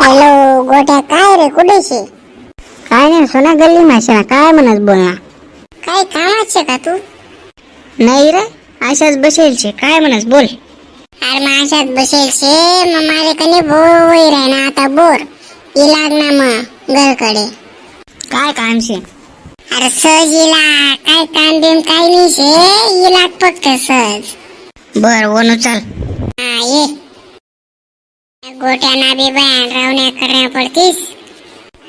Hello गोट्या काय रे कुठेशी? काय नाही सोना गल्ली माशाला काय म्हणत बोलना काय कामाचे का तू? नाही रे अशाच बसेल शे काय म्हणस बोल? अरे माझ्यात बसेल शे मग माझे कनी बोर आहे ना आता बोर. इलाग ना मग घरकडे. काय काम शे अरे सहज इला काय काम बिम काय नाही शे इलाग फक्त सहज. बर वनू चाल. गोट्याना बी बयान रावण्या करण्या पडतीस.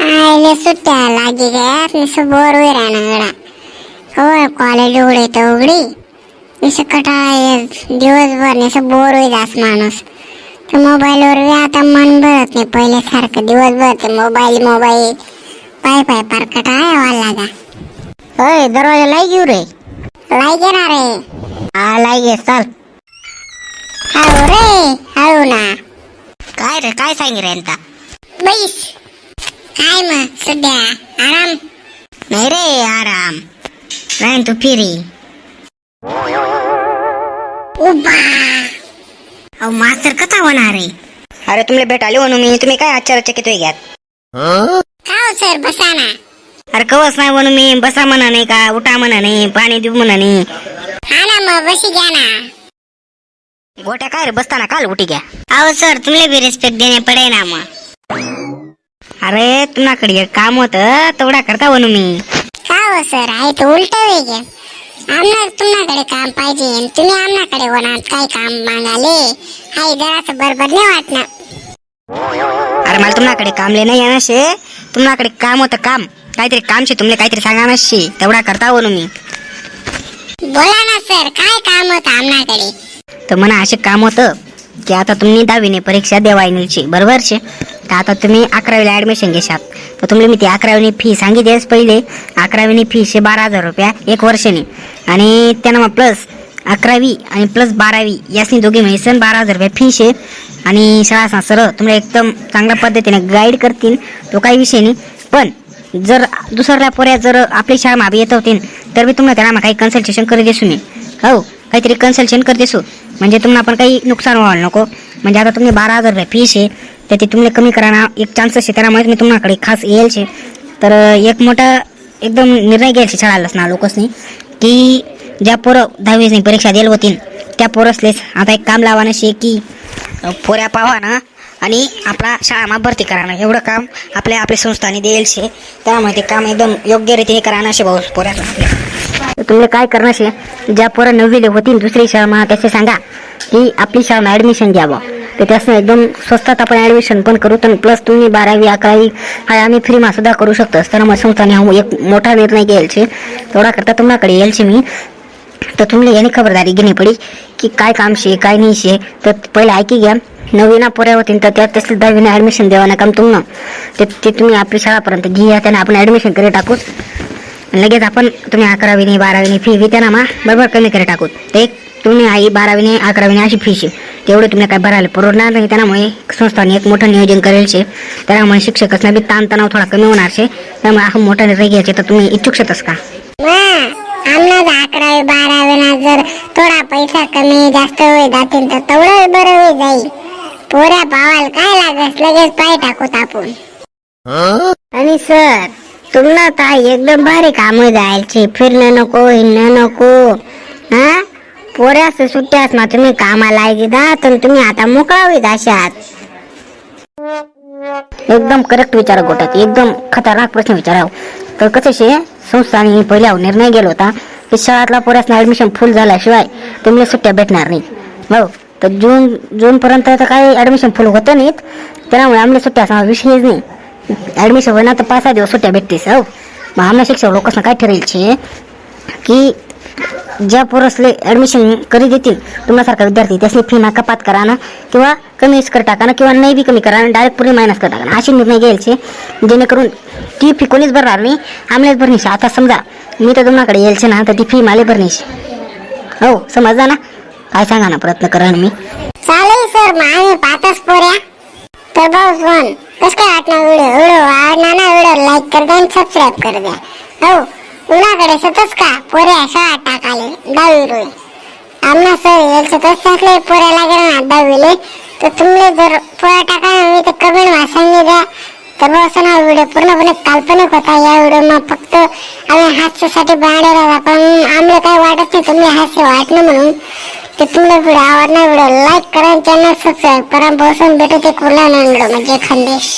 आयले सुट्ट्या लागी गयात निसं बोर होई राहणार गडा कवर कॉलेज उघडे तर उघडी. निसं कटाळ दिवसभर निसं बोर होई जास माणूस. तर मोबाईलवर बी आता मन भरत नाही पहिले सारखं दिवसभर ते मोबाईल मोबाईल. पाय पाय पार कटाळ व्हायला लागा अय दरवाजा लाई घेऊ रे. लाई घेणार रे. हा लाई घे चाल. हळू रे हळू ना. काय रे काय सांग रे आता बैस. काय मग सध्या? आराम? नाही रे आराम. राहीन तू फिरी. उभा. अहो मास्तर कथा होणार रे अरे तुम्ही भेट आले म्हणून मी. तुम्ही काय आश्चर्यचकित होई घ्यात? हो सर? बसा ना. अरे कवच नाही म्हणून मी. बसा म्हणा नाही का? उठा म्हणा नाही. पाणी देऊ म्हणा नाही. हा ना मग बशी घ्या ना. गोट्या काय रे? बसताना काल उठी घ्या. अहो सर तुम्ही बी रिस्पेक्ट देणे पडे ना मग. अरे तुमच्याकडे काम होतं तेवढा करता म्हणून मी. का हो सर? आहे तर उलट वेग आमना तुमच्याकडे काम पाहिजे तुम्ही आमनाकडे होणार. काय काम मागाले हाय जरासं बरोबर नाही वाटणार अरे मला तुमच्याकडे कामले नाही येणार शे. तुमच्याकडे काम होतं काम. काहीतरी काम शे तुमले काहीतरी सांगा ना शे. तेवढा करता म्हणून मी. बोला ना सर काय काम होतं आमनाकडे तर म्हणा असे काम होतं. की आता तुम्ही दहावीने परीक्षा देवायनीची बरोबर छे तर आता तुम्ही अकरावीला ॲडमिशन घेशात. तर तुम्ही मी ती अकरावीनी फी सांगितलीच पहिले. अकरावीनी फी शे बारा हजार रुपया एक वर्षाने. आणि त्यानं मग प्लस अकरावी आणि प्लस बारावी यासनी दोघे सण बारा हजार रुपये फी शे. आणि शाळा सरळ तुम्हाला एकदम चांगल्या पद्धतीने गाईड करतील. तो काही विषय नाही. पण जर दुसऱ्या पोऱ्या जर आपली शाळा मागे येत होतील तर मी तुम्हाला त्यांना काही कन्सल्टेशन करू देसू मी. हो. काहीतरी कन्सल्शन करते देसू. म्हणजे तुम्हाला पण काही नुकसान व्हायला नको. म्हणजे आता तुम्ही बारा हजार रुपये फीस आहे तर ते तुम्हाला कमी करा एक चान्स आहे त्यामुळे मी तुम्हाकडे खास येईल शे. तर एक मोठा एकदम निर्णय घ्यायचे शाळालाच ना लोकसनी. की ज्या पोरं दहावीसनी परीक्षा दिल होतील त्या पोरसलेच. आता एक काम लावा शे की पोऱ्या पावा ना आणि आपला शाळामा भरती करा एवढं काम आपल्या आपल्या संस्थाने देईल शे. त्यामुळे ते काम एकदम योग्य हे करा शे भाऊ आपल्या तुम्ही काय करणार शे? ज्या पोरं नववीले होतील दुसरी शाळा त्याचे सांगा. की आपली शाळा ॲडमिशन घ्यावं. तर त्यासनं एकदम स्वस्तात आपण ॲडमिशन पण करू. तर प्लस तुम्ही बारावी अकरावी हा आम्ही फ्रीमा सुद्धा करू शकतोस. तर मग संस्थाने हा एक मोठा निर्णय घ्यायचे तेवढा करता तुमच्याकडे यायचे मी. तर तुम्ही याने खबरदारी घेणे पडी की काय काम शे काय नाही शे. तर पहिले ऐकी घ्या. नवीना पोऱ्या होतील तर त्यात तसं दहावीनं ॲडमिशन द्यावं काम तुम्हाला ते ते तुम्ही आपली शाळापर्यंत घ्या. त्यांना आपण ॲडमिशन करी टाकूच. लगेच आपण तुम्ही अकरावीने बारावीने फी बी त्यांना मा बरोबर कमी करे टाकू. ते तुम्ही आई बारावीने अकरावीने अशी फी शे. तेवढे तुम्ही काय भरायला परवडणार नाही त्यामुळे संस्थाने एक मोठं नियोजन करेल शे. त्यामुळे शिक्षकांना बी ताणतणाव थोडा कमी होणार शे. त्यामुळे हा मोठा निर्णय घ्यायचे तर तुम्ही इच्छुक शेतस का? आमना अकरावी बारावीला जर थोडा पैसा कमी जास्त होई जातील तर तेवढं बरं होई जाईल पोऱ्या काय लागस लगेच पाय टाकूत आपण. आणि सर तुम्हाला ताई एकदम भारी काम जायचे. फिरणं नको हिंडणं नको. हा? पोऱ्यास सुट्ट्यास ना तुम्ही कामाला दात तर तुम्ही आता मोकळावीत अशात. एकदम करेक्ट विचार गोटात एकदम खतरनाक प्रश्न विचाराव. तर कसं शे संस्थाने पहिल्या निर्णय गेला होता की शाळातला पोऱ्यासना ऍडमिशन फुल झाल्याशिवाय तुम्हाला सुट्ट्या भेटणार नाही हो तर जून जून पर्यंत तर काही ऍडमिशन फुल होतं नाहीत. त्यामुळे आम्हाला सुट्ट्या असा विषयच नाही. ॲडमिशन होईना तर पाच सहा दिवस सुट्ट्या भेटतेस हो. मग आम्हाला शिक्षक लोकांना काय ठरेल छे की ज्या पोरसले ॲडमिशन करी देतील तुम्हासारखा विद्यार्थी त्यासनी फी ना कपात करा ना किंवा कमी कर टाका ना किंवा नाही बी कमी करा ना डायरेक्ट पुढे मायनस कर टाका ना असे निर्णय घ्यायचे जेणेकरून ती फी कोणीच भरणार नाही आम्हालाच भरणीशी आता समजा मी तर तुम्हाकडे यायचे ना तर ती फी मला भरणीशी हो समजला ना? काय सांगा ना प्रयत्न करा ना मी? चालेल सर मग आम्ही पोऱ्या. तर कस काय वाटणार व्हिडिओ व्हिडिओ आवडला ना व्हिडिओ लाईक कर द्या आणि सबस्क्राईब कर द्या हो उन्हाकडे सतच का? पोरे शाळा टाकाले दहावी रोय आम्हाला सर यायचं तसं पोऱ्याला गेलं ना दहावीले. तर तुम्ही जर पोऱ्या टाका मी तर कमेंट वाचायला द्या. तर असं ना व्हिडिओ पूर्णपणे काल्पनिक होता. या व्हिडिओ फक्त आम्ही हास्यासाठी बाहेर होता पण आम्हाला काही वाटत नाही तुम्ही हास्य वाटणं म्हणून. ते तुम्हाला व्हिडिओ व्हिडिओ लाईक करा चॅनल सबस्क्राईब करा. बसून भेटू ते कुला व्हिडिओ म्हणजे खंदेश